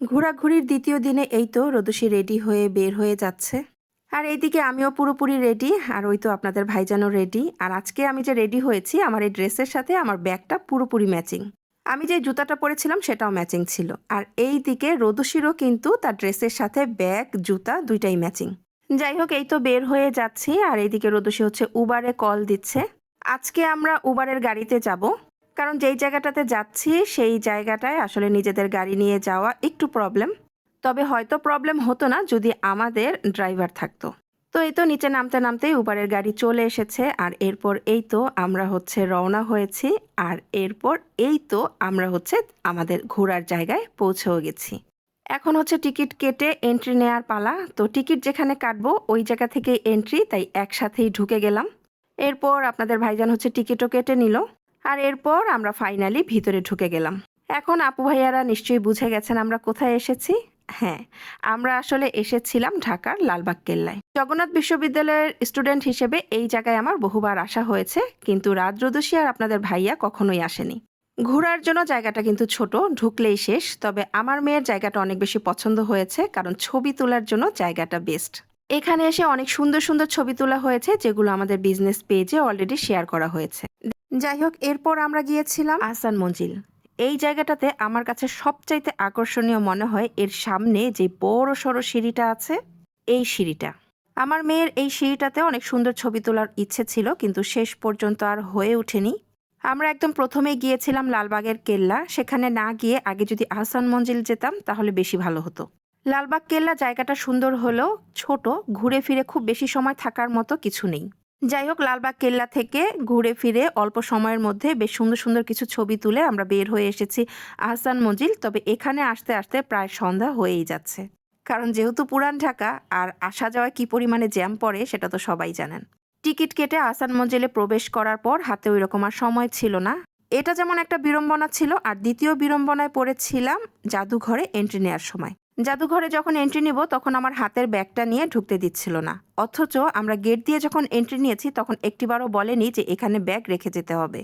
ঘোরাঘুরির দ্বিতীয় দিনে এই তো রোদসী রেডি হয়ে বের হয়ে যাচ্ছে। আর এইদিকে আমিও পুরোপুরি রেডি, আর ওই তো আপনাদের ভাইজানও রেডি। আর আজকে আমি যে রেডি হয়েছি, আমার এই ড্রেসের সাথে আমার ব্যাগটা পুরোপুরি ম্যাচিং। আমি যে জুতাটা পরেছিলাম, সেটাও ম্যাচিং ছিল। আর এই দিকে রোদসিরও কিন্তু তার ড্রেসের সাথে ব্যাগ, জুতা দুইটাই ম্যাচিং। যাই হোক, এই তো বের হয়ে যাচ্ছি, আর এইদিকে রোদসি হচ্ছে উবারে কল দিচ্ছে। আজকে আমরা উবারের গাড়িতে যাব। কারণ যেই জায়গাটাতে যাচ্ছি, সেই জায়গাটায় আসলে নিজেদের গাড়ি নিয়ে যাওয়া একটু প্রবলেম তবে হয়তো প্রবলেম হতো না যদি আমাদের ড্রাইভার থাকতো। তো এই তো নিচে নামতে নামতেই উবারের গাড়ি চলে এসেছে আর এরপর এই তো আমরা হচ্ছে রওনা হয়েছি আর এরপর এই তো আমরা হচ্ছে আমাদের ঘোরার জায়গায় পৌঁছেও গেছি। এখন হচ্ছে টিকিট কেটে এন্ট্রি নেয়ার পালা। তো টিকিট যেখানে কাটবো ওই জায়গা থেকে এন্ট্রি তাই একসাথেই ঢুকে গেলাম। এরপর আপনাদের ভাইজান হচ্ছে টিকিটও কেটে নিল। আর এরপর আমরা ফাইনালি ভিতরে ঢুকে গেলাম। এখন আপু ভাইয়ারা নিশ্চয়ই বুঝে গেছেন আমরা কোথায় এসেছি? হ্যাঁ আমরা আসলে এসেছিলাম ঢাকার লালবাগ কেল্লায়। জগন্নাথ বিশ্ববিদ্যালয়ের স্টুডেন্ট হিসেবে এই জায়গায় আমার বহুবার আসা হয়েছে, কিন্তু রাত রোদসী আর আপনাদের ভাইয়া কখনোই আসেনি। ঘোরার জন্য জায়গাটা কিন্তু ছোট, ঢুকলেই শেষ, তবে আমার মেয়ের জায়গাটা অনেক বেশি পছন্দ হয়েছে, কারণ ছবি তোলার জন্য জায়গাটা বেস্ট এখানে এসে অনেক সুন্দর সুন্দর ছবি তোলা হয়েছে, যেগুলো আমাদের বিজনেস পেজে অলরেডি শেয়ার করা হয়েছে। যাই হোক, এরপর আমরা গিয়েছিলাম আহসান মঞ্জিল। এই জায়গাটাতে আমার কাছে সবচাইতে আকর্ষণীয় মনে হয় এর সামনে যে বড় সড়ো সিঁড়িটা আছে, এই সিঁড়িটা। আমার মেয়ের এই সিঁড়িটাতে অনেক সুন্দর ছবি তোলার ইচ্ছে ছিল, কিন্তু শেষ পর্যন্ত আর হয়ে ওঠেনি। আমরা একদম প্রথমে গিয়েছিলাম লালবাগের কেল্লা। সেখানে না গিয়ে আগে যদি আহসান মঞ্জিল যেতাম, তাহলে বেশি ভালো হতো। লালবাগ কেল্লা জায়গাটা সুন্দর হলেও ছোট, ঘুরে ফিরে খুব বেশি সময় থাকার মতো কিছু নেই। যাই হোক লালবাগ কেল্লা থেকে ঘুরে ফিরে অল্প সময়ের মধ্যে বেশ সুন্দর সুন্দর কিছু ছবি তুলে আমরা বের হয়ে এসেছি আহসান মঞ্জিল। তবে এখানে আসতে আসতে প্রায় সন্ধ্যা হয়েই যাচ্ছে। কারণ যেহেতু পুরান ঢাকা আর আসা যাওয়ায় কি পরিমাণে জ্যাম পড়ে সেটা তো সবাই জানেন। টিকিট কেটে আহসান মঞ্জিলে প্রবেশ করার পর হাতে ওই রকম আর সময় ছিল না। এটা যেমন একটা বিড়ম্বনা ছিল, আর দ্বিতীয় বিড়ম্বনায় পড়েছিলাম জাদুঘরে এন্ট্রি নেওয়ার সময়। জাদুঘরে যখন এন্ট্রি নিব, তখন আমার হাতের ব্যাগটা নিয়ে ঢুকতে দিচ্ছিল না। অথচ আমরা গেট দিয়ে যখন এন্ট্রি নিয়েছি, তখন একটিবারও বলেনি যে এখানে ব্যাগ রেখে যেতে হবে।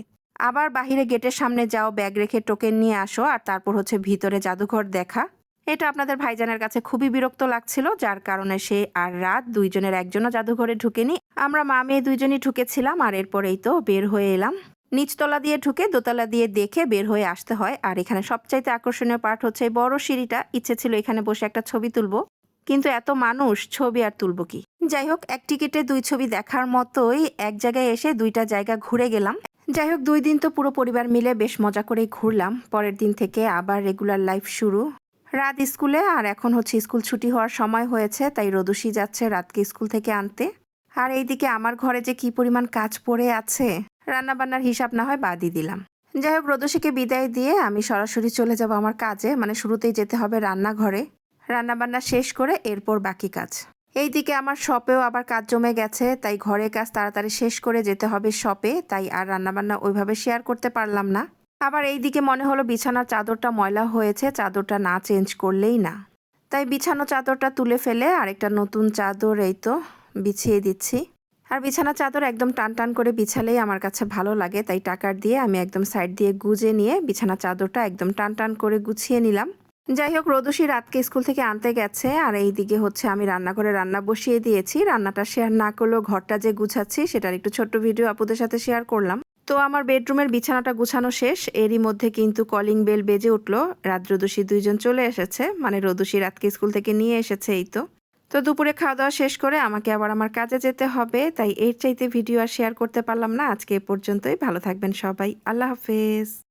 আবার বাহিরে গেটের সামনে যাও, ব্যাগ রেখে টোকেন নিয়ে আসো, আর তারপর হচ্ছে ভিতরে জাদুঘর দেখা। এটা আপনাদের ভাইজানের কাছে খুবই বিরক্ত লাগছিল, যার কারণে সে আর রাত দুইজনের একজনও জাদুঘরে ঢুকেনি। আমরা মা মেয়ে দুইজনই ঢুকেছিলাম, আর এরপরেই তো বের হয়ে এলাম। নিচতলা দিয়ে ঢুকে দোতলা দিয়ে দেখে বের হয়ে আসতে হয়। আর এখানে সবচাইতে আকর্ষণীয় পার্ট হচ্ছে বড় সিঁড়িটা। ইচ্ছে ছিল এখানে বসে একটা ছবি তুলবো। কিন্তু এত মানুষ, ছবি আর তুলব কি? যাই হোক, এক টিকিটে দুই ছবি দেখার মতোই এক জায়গায় এসে দুইটা জায়গা ঘুরে গেলাম। যাই হোক, দুই দিন তো পুরো পরিবার মিলে বেশ মজা করেই ঘুরলাম। পরের দিন থেকে আবার রেগুলার লাইফ শুরু। রাত স্কুলে আর এখন হচ্ছে স্কুল ছুটি হওয়ার সময় হয়েছে, তাই রদুষি যাচ্ছে রাতকে স্কুল থেকে আনতে। আর এইদিকে আমার ঘরে যে কি পরিমাণ কাজ পড়ে আছে? রান্নাবান্নার হিসাব না হয় বাদই দিলাম। যাই হোক রদুষিকে বিদায় দিয়ে আমি সরাসরি চলে যাব আমার কাজে মানে শুরুতেই যেতে হবে রান্নাঘরে। রান্নাবান্না শেষ করে এরপর বাকি কাজ। এইদিকে আমার শপেও আবার কাজ জমে গেছে, তাই ঘরের কাজ তাড়াতাড়ি শেষ করে যেতে হবে শপে, তাই আর রান্নাবান্না ওইভাবে শেয়ার করতে পারলাম না। আবার এই দিকে মনে হলো বিছানার চাদরটা ময়লা হয়েছে, চাদরটা না চেঞ্জ করলেই না। তাই বিছানো চাদরটা তুলে ফেলে আরেকটা নতুন চাদর, এই তো, বিছিয়ে দিচ্ছি। আর বিছানা চাদর একদম টান টান করে বিছালেই আমার কাছে ভালো লাগে, তাই টাকার দিয়ে আমি একদম সাইড দিয়ে গুজে নিয়ে বিছানা চাদরটা একদম টান টান করে গুছিয়ে নিলাম। যাই হোক রোদসী রাতকে স্কুল থেকে আনতে গেছে, আর এই দিকে হচ্ছে আমি রান্নাঘরে রান্না বসিয়ে দিয়েছি। রান্নাটা শেয়ার না করলেও ঘরটা যে গুছাচ্ছি, সেটার একটু ছোট্ট ভিডিও আপুদের সাথে শেয়ার করলাম। তো আমার বেডরুমের বিছানাটা গুছানো শেষ, এরই মধ্যে কিন্তু কলিং বেল বেজে উঠল। রাত রোদসী দুইজন চলে এসেছে মানে রোদসী রাতকে স্কুল থেকে নিয়ে এসেছে এই তো। তো দুপুরে খাওয়া দাওয়া শেষ করে আমাকে আবার আমার কাজে যেতে হবে, তাই এর চাইতে ভিডিও আর শেয়ার করতে পারলাম না। আজকে এ পর্যন্তই, ভালো থাকবেন সবাই। আল্লাহ হাফেজ।